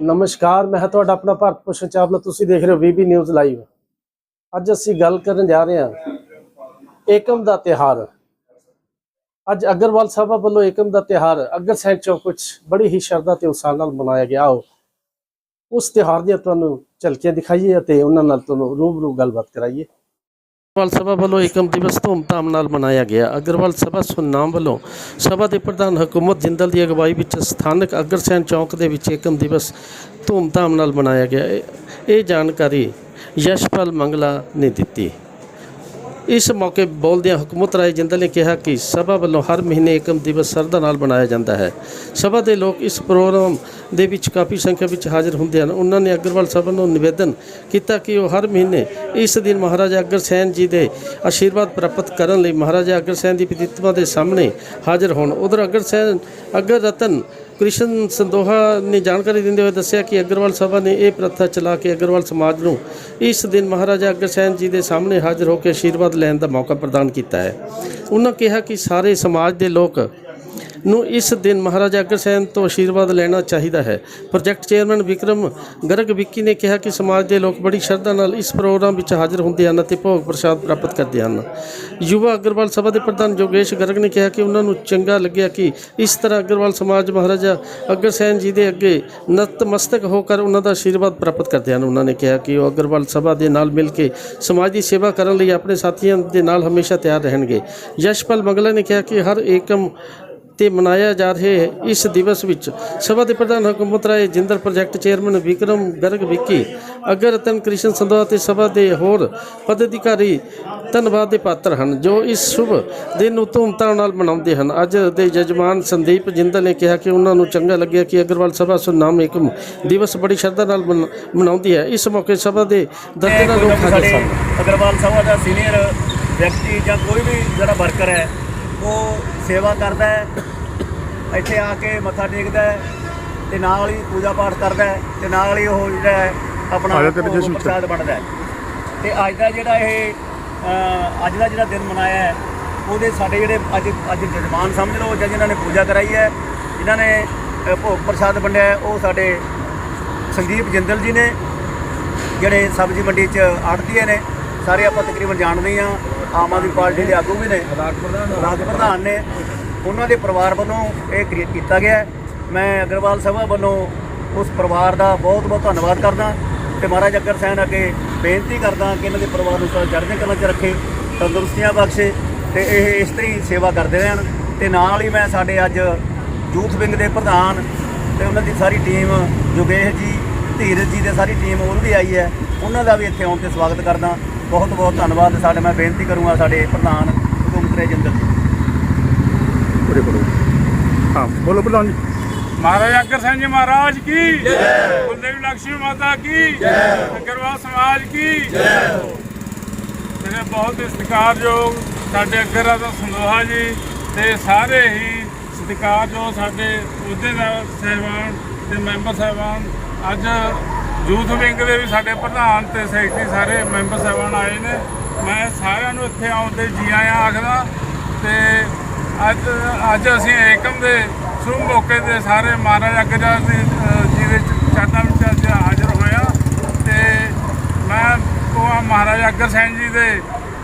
ਨਮਸਕਾਰ, ਮੈਂ ਹਾਂ ਤੁਹਾਡਾ ਆਪਣਾ ਭਾਰਤ ਭੂਸ਼ਣ ਚਾਵਲਾ। ਤੁਸੀਂ ਦੇਖ ਰਹੇ ਹੋ ਵੀਬੀ ਨਿਊਜ਼ ਲਾਈਵ। ਅੱਜ ਅਸੀਂ ਗੱਲ ਕਰਨ ਜਾ ਰਹੇ ਹਾਂ ਏਕਮ ਦਾ ਤਿਹਾਰ ਅੱਜ ਅਗਰਵਾਲ ਸਾਹਿਬਾ ਵੱਲੋਂ ਏਕਮ ਦਾ ਤਿਹਾਰ ਅਗਰ ਸੈਂਟ ਚੌਕ ਵਿੱਚ ਬੜੀ ਹੀ ਸ਼ਰਧਾ ਤੇ ਉਤਸ਼ਾਹ ਨਾਲ ਮਨਾਇਆ ਗਿਆ ਹੋ ਉਸ ਤਿਹਾਰ ਦੀਆਂ ਤੁਹਾਨੂੰ ਝਲਕੀਆਂ ਦਿਖਾਈਏ ਅਤੇ ਉਹਨਾਂ ਨਾਲ ਤੁਹਾਨੂੰ ਰੂਬਰੂ ਗੱਲਬਾਤ ਕਰਾਈਏ। ਅਗਰਵਾਲ ਸਭਾ ਵੱਲੋਂ ਏਕਮ ਦਿਵਸ ਧੂਮਧਾਮ ਨਾਲ ਮਨਾਇਆ ਗਿਆ। ਅਗਰਵਾਲ ਸਭਾ ਸੁਨਾਮ ਵੱਲੋਂ ਸਭਾ ਦੇ ਪ੍ਰਧਾਨ ਹਕੂਮਤ ਜਿੰਦਲ ਦੀ ਅਗਵਾਈ ਵਿੱਚ ਸਥਾਨਕ ਅਗਰਸੈਨ ਚੌਕ ਦੇ ਵਿੱਚ ਏਕਮ ਦਿਵਸ ਧੂਮਧਾਮ ਨਾਲ ਮਨਾਇਆ ਗਿਆ। ਇਹ- ਇਹ ਜਾਣਕਾਰੀ ਯਸ਼ਪਾਲ ਮੰਗਲਾ ਨੇ ਦਿੱਤੀ। ਇਸ ਮੌਕੇ ਬੋਲਦਿਆਂ ਹਕੂਮਤ ਰਾਏ ਜਿੰਦਲ ਨੇ ਕਿਹਾ ਕਿ ਸਭਾ ਵੱਲੋਂ ਹਰ ਮਹੀਨੇ ਏਕਮ ਦਿਵਸ ਸਰਦਾ ਨਾਲ ਮਨਾਇਆ ਜਾਂਦਾ ਹੈ। ਸਭਾ ਦੇ ਲੋਕ ਇਸ ਪ੍ਰੋਗਰਾਮ ਦੇ ਵਿੱਚ ਕਾਫੀ ਸੰਖਿਆ ਵਿੱਚ ਹਾਜ਼ਰ ਹੁੰਦੇ ਹਨ। ਉਹਨਾਂ ਨੇ ਅਗਰਵਾਲ ਸਭਾ ਨੂੰ ਨਿਵੇਦਨ ਕੀਤਾ ਕਿ ਉਹ ਹਰ ਮਹੀਨੇ ਇਸ ਦਿਨ ਮਹਾਰਾਜਾ ਅਗਰਸੈਨ ਜੀ ਦੇ ਆਸ਼ੀਰਵਾਦ ਪ੍ਰਾਪਤ ਕਰਨ ਲਈ ਮਹਾਰਾਜਾ ਅਗਰਸੈਨ ਦੀ ਪ੍ਰਤਿਮਾ ਦੇ ਸਾਹਮਣੇ ਹਾਜ਼ਰ ਹੋਣ। ਉਧਰ ਅਗਰਸੈਨ ਅਗਰ ਰਤਨ ਕ੍ਰਿਸ਼ਨ ਸੰਦੋਹਾ ਨੇ ਜਾਣਕਾਰੀ ਦਿੰਦੇ ਹੋਏ ਦੱਸਿਆ ਕਿ ਅਗਰਵਾਲ ਸਭਾ ਨੇ ਇਹ ਪ੍ਰਥਾ ਚਲਾ ਕੇ ਅਗਰਵਾਲ ਸਮਾਜ ਨੂੰ ਇਸ ਦਿਨ ਮਹਾਰਾਜਾ ਅਗਰਸੈਨ ਜੀ ਦੇ ਸਾਹਮਣੇ ਹਾਜ਼ਰ ਹੋ ਕੇ ਆਸ਼ੀਰਵਾਦ ਲੈਣ ਦਾ ਮੌਕਾ ਪ੍ਰਦਾਨ ਕੀਤਾ ਹੈ। ਉਹਨਾਂ ਕਿਹਾ ਕਿ ਸਾਰੇ ਸਮਾਜ ਦੇ ਲੋਕ ਨੂੰ ਇਸ ਦਿਨ ਮਹਾਰਾਜਾ ਅਗਰਸੈਨ ਤੋਂ ਆਸ਼ੀਰਵਾਦ ਲੈਣਾ ਚਾਹੀਦਾ ਹੈ। ਪ੍ਰੋਜੈਕਟ ਚੇਅਰਮੈਨ ਵਿਕਰਮ ਗਰਗ ਵਿੱਕੀ ਨੇ ਕਿਹਾ ਕਿ ਸਮਾਜ ਦੇ ਲੋਕ ਬੜੀ ਸ਼ਰਧਾ ਨਾਲ ਇਸ ਪ੍ਰੋਗਰਾਮ ਵਿੱਚ ਹਾਜ਼ਰ ਹੁੰਦੇ ਹਨ ਅਤੇ ਭੋਗ ਪ੍ਰਸਾਦ ਪ੍ਰਾਪਤ ਕਰਦੇ ਹਨ। ਯੁਵਾ ਅਗਰਵਾਲ ਸਭਾ ਦੇ ਪ੍ਰਧਾਨ ਯੋਗੇਸ਼ ਗਰਗ ਨੇ ਕਿਹਾ ਕਿ ਉਹਨਾਂ ਨੂੰ ਚੰਗਾ ਲੱਗਿਆ ਕਿ ਇਸ ਤਰ੍ਹਾਂ ਅਗਰਵਾਲ ਸਮਾਜ ਮਹਾਰਾਜਾ ਅਗਰਸੈਨ ਜੀ ਦੇ ਅੱਗੇ ਨਤਮਸਤਕ ਹੋ ਕਰ ਉਹਨਾਂ ਦਾ ਆਸ਼ੀਰਵਾਦ ਪ੍ਰਾਪਤ ਕਰਦੇ ਹਨ। ਉਹਨਾਂ ਨੇ ਕਿਹਾ ਕਿ ਉਹ ਅਗਰਵਾਲ ਸਭਾ ਦੇ ਨਾਲ ਮਿਲ ਕੇ ਸਮਾਜ ਦੀ ਸੇਵਾ ਕਰਨ ਲਈ ਆਪਣੇ ਸਾਥੀਆਂ ਦੇ ਨਾਲ ਹਮੇਸ਼ਾ ਤਿਆਰ ਰਹਿਣਗੇ। ਯਸ਼ਪਾਲ ਮੰਗਲਾ ਨੇ ਕਿਹਾ ਕਿ ਹਰ ਏਕਮ ਤੇ ਮਨਾਇਆ ਜਾ ਰਹੇ ਇਸ ਦਿਵਸ ਵਿੱਚ। ਸਭਾ ਦੇ ਪ੍ਰਧਾਨ ਹਕੂਮਤ ਰਾਏ ਜਿੰਦਰ ਪ੍ਰੋਜੈਕਟ ਚੇਅਰਮੈਨ ਵਿਕਰਮ ਗਰਗ ਵਿੱਕੀ ਅਗਰ ਰਤਨ ਕ੍ਰਿਸ਼ਨ ਸੰਧਵਾ ਤੇ ਸਭਾ ਦੇ ਹੋਰ ਪਦਾਧਿਕਾਰੀ ਧੰਨਵਾਦ ਦੇ ਪਾਤਰ ਹਨ ਜੋ ਇਸ ਸ਼ੁਭ ਦਿਨ ਨੂੰ ਧੂਮਧਾਮ ਨਾਲ ਮਨਾਉਂਦੇ ਹਨ। ਅੱਜ ਦੇ ਜਜਮਾਨ ਸੰਦੀਪ ਜਿੰਦਲ ਨੇ ਕਿਹਾ ਕਿ ਉਹਨਾਂ ਨੂੰ ਚੰਗਾ ਲੱਗਿਆ ਕਿ ਅਗਰਵਾਲ ਸਭਾ ਸੁਨਾਮ ਏਕਮ ਦਿਵਸ ਬੜੀ ਸ਼ਰਧਾ ਨਾਲ ਮਨਾ- ਮਨਾਉਂਦੀ ਹੈ। ਇਸ ਮੌਕੇ ਸਭਾ ਦੇ ਦਰਜਨਾਂ ਲੋਕ ਹਾਜ਼ਰ ਸਨ। ਅਗਰਵਾਲ ਸਭਾ ਦਾ ਸੀਨੀਅਰ ਵਿਅਕਤੀ ਜਾਂ ਕੋਈ ਵੀ ਜਿਹੜਾ ਵਰਕਰ ਹੈ ਉਹ ਸੇਵਾ ਕਰਦਾ ਹੈ ਇੱਥੇ ਆ ਕੇ ਮੱਥਾ ਟੇਕਦਾ ਹੈ ਤੇ ਨਾਲ ਹੀ ਪੂਜਾ ਪਾਠ ਕਰਦਾ ਹੈ ਤੇ ਨਾਲ ਹੀ ਉਹ ਜਿਹੜਾ ਹੈ ਆਪਣਾ ਭੋਗ। ਪ੍ਰਸਾਦ ਬਣਦਾ ਹੈ ਤੇ ਅੱਜ ਦਾ ਜਿਹੜਾ ਇਹ ਅੱਜ ਦਾ ਜਿਹੜਾ ਦਿਨ ਮਨਾਇਆ ਹੈ ਉਹਦੇ ਸਾਡੇ ਜਿਹੜੇ ਅੱਜ ਅੱਜ ਜਜਮਾਨ ਸਮਝ ਲਓ ਜਾਂ ਜਿਨ੍ਹਾਂ ਨੇ ਪੂਜਾ ਕਰਾਈ ਹੈ ਜਿਨ੍ਹਾਂ ਨੇ ਭੋਗ ਪ੍ਰਸਾਦ ਵੰਡਿਆ ਹੈ, ਉਹ ਸਾਡੇ ਸੰਦੀਪ ਜਿੰਦਲ ਜੀ ਨੇ ਜਿਹੜੇ ਸਬਜ਼ੀ ਮੰਡੀ 'ਚ ਆੜਤੀਏ ਨੇ ਸਾਰੇ ਆਪਾਂ ਤਕਰੀਬਨ ਜਾਣਦੇ ਹਾਂ ਆਮ ਆਦਮੀ ਪਾਰਟੀ ਦੇ ਆਗੂ ਵੀ ਨੇ, ਰਾਜ ਪ੍ਰਧਾਨ ਨੇ, ਉਹਨਾਂ ਦੇ ਪਰਿਵਾਰ ਵੱਲੋਂ ਇਹ ਕ੍ਰੀਏਟ ਕੀਤਾ ਗਿਆ ਮੈਂ ਅਗਰਵਾਲ ਸਭਾ ਵੱਲੋਂ ਉਸ ਪਰਿਵਾਰ ਦਾ ਬਹੁਤ ਬਹੁਤ ਧੰਨਵਾਦ ਕਰਦਾ ਤੇ ਮਹਾਰਾਜ ਅਗਰ ਸੈਨ ਅੱਗੇ ਬੇਨਤੀ ਕਰਦਾ ਕਿ ਇਹਨਾਂ ਦੇ ਪਰਿਵਾਰ ਨੂੰ ਸਦਾ ਚੜ੍ਹਦੇ ਕਲਾਂ 'ਚ ਰੱਖੇ, ਤੰਦਰੁਸਤੀਆਂ ਬਖਸ਼ੇ ਤੇ ਇਹ ਇਸ ਤਰ੍ਹਾਂ ਹੀ ਸੇਵਾ ਕਰਦੇ ਰਹਿਣ ਤੇ ਨਾਲ ਹੀ ਮੈਂ ਸਾਡੇ ਅੱਜ ਯੂਥ ਵਿੰਗ ਦੇ ਪ੍ਰਧਾਨ ਤੇ ਉਹਨਾਂ ਦੀ ਸਾਰੀ ਟੀਮ, ਜੋਗੇਸ਼ ਜੀ, ਧੀਰਜ ਜੀ ਦੇ ਸਾਰੀ ਟੀਮ, ਉਹ ਵੀ ਆਈ ਹੈ। ਉਹਨਾਂ ਦਾ ਵੀ ਇੱਥੇ ਆਉਣ ਤੇ ਸਵਾਗਤ ਕਰਦਾ। ਬਹੁਤ ਬਹੁਤ ਧੰਨਵਾਦ ਸਾਡੇ ਮੈਂ ਬੇਨਤੀ ਕਰੂੰਗਾ ਸਾਡੇ ਪ੍ਰਧਾਨ ਹੁਕਮ ਰਜਿੰਦਰ ਜੀ। ਪੂਰੇ ਕਰੋ। ਹਾਂ ਬੋਲੋ ਬੁਲਾਓ ਜੀ। ਮਹਾਰਾਜ ਅਗਰ ਸਿੰਘ ਜੀ ਮਹਾਰਾਜ ਕੀ? ਜੈ ਬੁੱਲੇ ਲక్ష్ਮੀ ਮਾਤਾ ਕੀ? ਜੈ ਅਗਰਵਾਲ ਸਮਾਜ ਕੀ? ਜੈ ਮੇਰੇ ਬਹੁਤ ਸਤਿਕਾਰਯੋਗ ਸਾਡੇ ਅਗਰਾ ਦਾ ਸੰਦੋਹਾ ਜੀ ਤੇ ਸਾਰੇ ਹੀ ਸਤਿਕਾਰਯੋਗ ਸਾਡੇ ਉਹਦੇ ਦਾ ਸਹਿਬਾਨ ਤੇ ਮੈਂਬਰ ਸਹਿਬਾਨ। ਅੱਜ ਯੂਥ ਵਿੰਗ ਦੇ ਵੀ ਸਾਡੇ ਪ੍ਰਧਾਨ ਤੇ ਸੈਕਟਰੀ ਸਾਰੇ ਮੈਂਬਰ ਸਾਹਿਬਾਨ ਆਏ ਨੇ। ਮੈਂ ਸਾਰਿਆਂ ਨੂੰ ਇੱਥੇ ਆਉਣ ਤੇ ਜੀ ਆਇਆਂ ਆਖਦਾ ਤੇ ਅੱਜ ਅੱਜ ਅਸੀਂ ਏਕਮ ਦੇ ਸ਼ੁਭ ਮੌਕੇ ਤੇ ਸਾਰੇ ਮਹਾਰਾਜਾ ਅਗਰਵਾਲ ਜੀ ਦੇ ਚਰਨਾਂ ਵਿੱਚ ਅੱਜ ਹਾਜ਼ਰ ਹੋਇਆ ਤੇ ਮੈਂ ਉਹ ਅਗਰ ਅਗਰਸੈਨ ਜੀ ਦੇ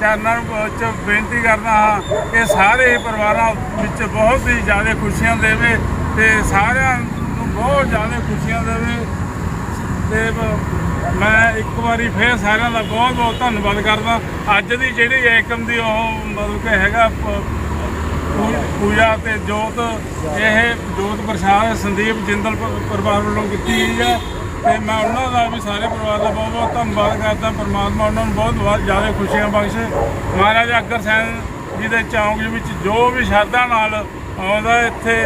ਚਰਨਾਂ ਵਿੱਚ ਬੇਨਤੀ ਕਰਦਾ ਹਾਂ ਕਿ ਸਾਰੇ ਹੀ ਪਰਿਵਾਰਾਂ ਵਿੱਚ ਬਹੁਤ ਹੀ ਜ਼ਿਆਦਾ ਖੁਸ਼ੀਆਂ ਦੇਵੇ ਤੇ ਸਾਰਿਆਂ ਨੂੰ ਬਹੁਤ ਜ਼ਿਆਦਾ ਖੁਸ਼ੀਆਂ ਦੇਵੇ। ਤੇ ਮੈਂ ਇੱਕ ਵਾਰੀ ਫੇਰ ਸਾਰਿਆਂ ਦਾ ਬਹੁਤ ਬਹੁਤ ਧੰਨਵਾਦ ਕਰਦਾ। ਅੱਜ ਦੀ ਜਿਹੜੀ ਏਕਮ ਦੀ ਉਹ ਮਤਲਬ ਕਿ ਹੈਗਾ, ਪ- ਪੂ- ਪੂਜਾ ਤੇ ਜੋਤ, ਇਹ ਜੋਤ ਪ੍ਰਸਾਦ ਸੰਦੀਪ ਜਿੰਦਲ ਪਰਿਵਾਰ ਵੱਲੋਂ ਕੀਤੀ ਗਈ ਹੈ। ਤੇ ਮੈਂ ਉਹਨਾਂ ਦਾ ਵੀ ਸਾਰੇ ਪਰਿਵਾਰ ਦਾ ਬਹੁਤ ਬਹੁਤ ਧੰਨਵਾਦ ਕਰਦਾ। ਪਰਮਾਤਮਾ ਉਹਨਾਂ ਨੂੰ ਬਹੁਤ ਬਹੁਤ ਜ਼ਿਆਦਾ ਖੁਸ਼ੀਆਂ ਬਖਸ਼ੇ। ਮਹਾਰਾਜਾ ਅਗਰ ਸੈਨ ਜੀ ਦੇ ਚੌਂਕ ਦੇ ਵਿੱਚ ਜੋ ਵੀ ਸ਼ਰਧਾ ਨਾਲ ਆਉਂਦਾ ਇੱਥੇ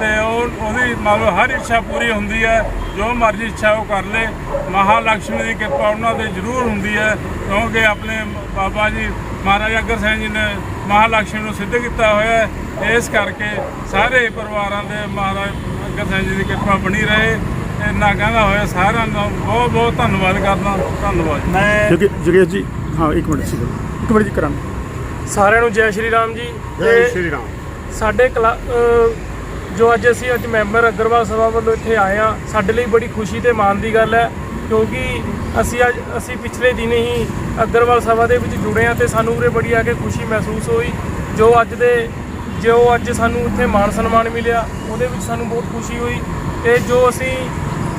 ਤੇ ਉਹ ਉਹਦੀ ਮਤਲਬ ਹਰ ਇੱਛਾ ਪੂਰੀ ਹੁੰਦੀ ਹੈ। ਜੋ ਮਰਜ਼ੀ ਇੱਛਾ ਉਹ ਕਰ ਲੇ। ਮਹਾਲక్ష్ਮੀ ਦੀ ਕਿਰਪਾ ਉਹਨਾਂ ਤੇ ਜ਼ਰੂਰ ਹੁੰਦੀ ਹੈ। ਕਿਉਂਕਿ ਆਪਣੇ ਬਾਬਾ ਜੀ ਮਹਾਰਾਜਾ ਅਗਰ ਸਿੰਘ ਜੀ ਨੇ ਮਹਾਲక్ష్ਮੀ ਨੂੰ ਸਿੱਧ ਕੀਤਾ ਹੋਇਆ ਹੈ ਇਸ ਕਰਕੇ ਸਾਰੇ ਪਰਿਵਾਰਾਂ ਦੇ ਮਹਾਰਾਜ ਅਗਰ ਸਿੰਘ ਜੀ ਦੀ ਕਿਰਪਾ ਬਣੀ ਰਹੇ। ਇੰਨਾ ਕਹਿੰਦਾ ਹੋਇਆ ਸਾਰਿਆਂ ਦਾ ਬਹੁਤ ਬਹੁਤ ਧੰਨਵਾਦ ਕਰਦਾ। ਧੰਨਵਾਦ। ਮੈਂ ਜਗੇਸ਼ ਜੀ ਹਾਂ ਇੱਕ ਮਿੰਟ ਇੱਕ ਮਿੰਟ ਜੀ ਕਰਾਂ ਸਾਰਿਆਂ ਨੂੰ ਜੈ ਸ਼੍ਰੀ ਰਾਮ ਜੀ ਜੈ ਸ਼੍ਰੀ ਰਾਮ। ਸਾਡੇ ਕਲਾ- ਜੋ ਅੱਜ ਅਸੀਂ ਅੱਜ ਮੈਂਬਰ ਅਗਰਵਾਲ ਸਭਾ ਵੱਲੋਂ ਇੱਥੇ ਆਏ ਆ ਸਾਡੇ ਲਈ ਬੜੀ ਖੁਸ਼ੀ ਤੇ ਮਾਣ ਦੀ ਗੱਲ ਹੈ, ਕਿਉਂਕਿ ਅਸੀਂ ਅੱਜ, ਅਸੀਂ ਪਿਛਲੇ ਦਿਨ ਹੀ ਅਗਰਵਾਲ ਸਭਾ ਦੇ ਵਿੱਚ ਜੁੜੇ ਆ ਤੇ ਸਾਨੂੰ ਉਰੇ ਬੜੀ ਆ ਕੇ ਖੁਸ਼ੀ ਮਹਿਸੂਸ ਹੋਈ। ਜੋ ਅੱਜ ਦੇ, ਜੋ ਅੱਜ ਸਾਨੂੰ ਇੱਥੇ ਮਾਣ ਸਨਮਾਨ ਮਿਲਿਆ, ਉਹਦੇ ਵਿੱਚ ਸਾਨੂੰ ਬਹੁਤ ਖੁਸ਼ੀ ਹੋਈ। ਤੇ ਜੋ ਅਸੀਂ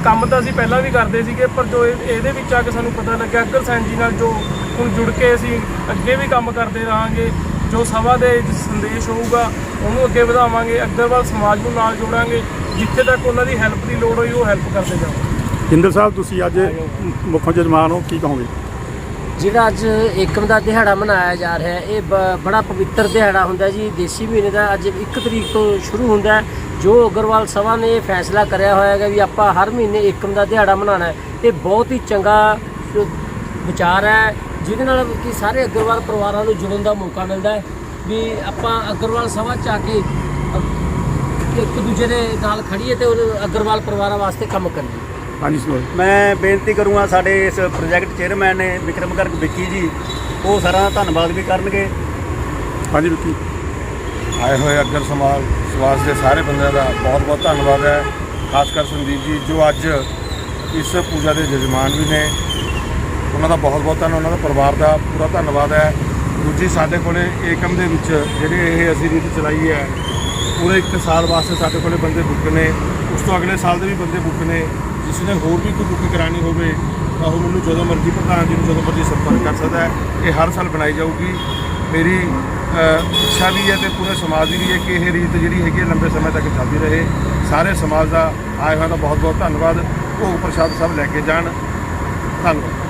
ਕੰਮ ਤਾਂ ਅਸੀਂ ਪਹਿਲਾਂ ਵੀ ਕਰਦੇ ਸੀਗੇ, ਪਰ ਜੋ ਇਹ- ਇਹਦੇ ਵਿੱਚ ਆ ਕੇ ਸਾਨੂੰ ਪਤਾ ਲੱਗਿਆ, ਅਕਲ ਸੈਨ ਜੀ ਨਾਲ ਜੋ ਹੁਣ ਜੁੜ ਕੇ ਅਸੀਂ ਅੱਗੇ ਵੀ ਕੰਮ ਕਰਦੇ ਰਹਾਂਗੇ। ਜੋ ਸਭਾ ਦੇ ਸੰਦੇਸ਼ ਹੋਊਗਾ ਉਹਨੂੰ ਅੱਗੇ ਵਧਾਵਾਂਗੇ ਅੱਗਰਵਾਲ ਸਮਾਜ ਨੂੰ ਨਾਲ ਜੋੜਾਂਗੇ ਜਿੱਥੇ ਤੱਕ ਉਹਨਾਂ ਦੀ ਹੈਲਪ ਦੀ ਲੋੜ ਹੋਈ ਉਹ ਹੈਲਪ ਕਰਦੇ ਜਾਵਾਂਗੇ ਜਿੰਦਰ ਸਾਹਿਬ ਤੁਸੀਂ ਅੱਜ ਮੁੱਖ ਜਜਮਾਨ ਹੋ ਕੀ ਕਹੋਗੇ? ਜਿਹੜਾ ਅੱਜ ਏਕਮ ਦਾ ਦਿਹਾੜਾ ਮਨਾਇਆ ਜਾ ਰਿਹਾ ਹੈ ਇਹ ਬ- ਬੜਾ ਪਵਿੱਤਰ ਦਿਹਾੜਾ ਹੁੰਦਾ ਜੀ। ਦੇਸੀ ਮਹੀਨੇ ਦਾ ਅੱਜ 1 ਤਰੀਕ ਤੋਂ ਸ਼ੁਰੂ ਹੁੰਦਾ ਹੈ। ਜੋ ਅਗਰਵਾਲ ਸਭਾ ਨੇ ਇਹ ਫੈਸਲਾ ਕਰਿਆ ਹੋਇਆ ਹੈਗਾ ਵੀ ਆਪਾਂ ਹਰ ਮਹੀਨੇ ਏਕਮ ਦਾ ਦਿਹਾੜਾ ਮਨਾਉਣਾ ਹੈ ਇਹ ਬਹੁਤ ਹੀ ਚੰਗਾ ਵਿਚਾਰ ਹੈ। ਜਿਹਦੇ ਨਾਲ ਕਿ ਸਾਰੇ ਅਗਰਵਾਲ ਪਰਿਵਾਰਾਂ ਨੂੰ ਜੁੜਨ ਦਾ ਮੌਕਾ ਮਿਲਦਾ ਹੈ ਵੀ ਆਪਾਂ ਅਗਰਵਾਲ ਸਭਾ ਚ ਆ ਕੇ ਇੱਕ ਦੂਜੇ ਦੇ ਨਾਲ ਖੜੀਏ ਤੇ ਉਹ ਅਗਰਵਾਲ ਪਰਿਵਾਰਾਂ ਵਾਸਤੇ ਕੰਮ ਕਰੀਏ। ਹਾਂਜੀ ਸੁਣੋ ਮੈਂ ਬੇਨਤੀ ਕਰੂੰਗਾ ਸਾਡੇ ਇਸ ਪ੍ਰੋਜੈਕਟ ਚੇਅਰਮੈਨ ਨੇ ਵਿਕਰਮ ਗਰਗ ਵਿੱਕੀ ਜੀ ਉਹ ਸਾਰਾ ਧੰਨਵਾਦ ਵੀ ਕਰਨਗੇ। ਹਾਂਜੀ ਵਿੱਕੀ। ਆਏ ਹੋਏ ਅਗਰ ਸਮਾਜ ਸਮਾਜ ਦੇ ਸਾਰੇ ਬੰਦਿਆਂ ਦਾ ਬਹੁਤ ਬਹੁਤ ਧੰਨਵਾਦ ਹੈ ਖਾਸ ਕਰ ਸੰਦੀਪ ਜੀ ਜੋ ਅੱਜ ਇਸ ਪੂਜਾ ਦੇ ਜਜਮਾਨ ਵੀ ਨੇ। ਉਹਨਾਂ ਦਾ ਬਹੁਤ ਬਹੁਤ ਧੰਨ, ਉਹਨਾਂ ਦਾ ਪਰਿਵਾਰ ਦਾ ਪੂਰਾ ਧੰਨਵਾਦ ਹੈ। ਦੂਜੀ ਸਾਡੇ ਕੋਲੇ ਏਕਮ ਦੇ ਵਿੱਚ ਜਿਹੜੇ ਇਹ ਅਸੀਂ ਰੀਤ ਚਲਾਈ ਹੈ, ਪੂਰੇ ਇੱਕ ਸਾਲ ਵਾਸਤੇ ਸਾਡੇ ਕੋਲੇ ਬੰਦੇ ਬੁੱਕ ਨੇ। ਉਸ ਤੋਂ ਅਗਲੇ ਸਾਲ ਦੇ ਵੀ ਬੰਦੇ ਬੁੱਕ ਨੇ। ਜਿਸ ਨੇ ਹੋਰ ਵੀ ਕੋਈ ਬੁੱਕ ਕਰਾਣੀ ਹੋਵੇ, ਤਾਂ ਉਹ ਮੈਨੂੰ ਜਦੋਂ ਮਰਜ਼ੀ ਪ੍ਰਧਾਨ ਜੀ ਨੂੰ ਜਦੋਂ ਮਰਜ਼ੀ ਸੰਪਰਕ ਕਰ ਸਕਦਾ ਹੈ। ਇਹ ਹਰ ਸਾਲ ਬਣਾਈ ਜਾਊਗੀ। ਮੇਰੀ ਇੱਛਾ ਵੀ ਹੈ ਤੇ ਪੂਰੇ ਸਮਾਜ ਦੀ ਵੀ ਹੈ ਕਿ ਇਹ ਰੀਤ ਜਿਹੜੀ ਹੈਗੀ ਹੈ ਲੰਬੇ ਸਮੇਂ ਤੱਕ ਚੱਲਦੀ ਰਹੇ। ਸਾਰੇ ਸਮਾਜ ਦਾ ਆਏ ਹੋਇਆ ਦਾ ਬਹੁਤ ਬਹੁਤ ਧੰਨਵਾਦ। ਭੋਗ ਪ੍ਰਸ਼ਾਦ ਸਭ ਲੈ ਕੇ ਜਾਣ। ਧੰਨਵਾਦ।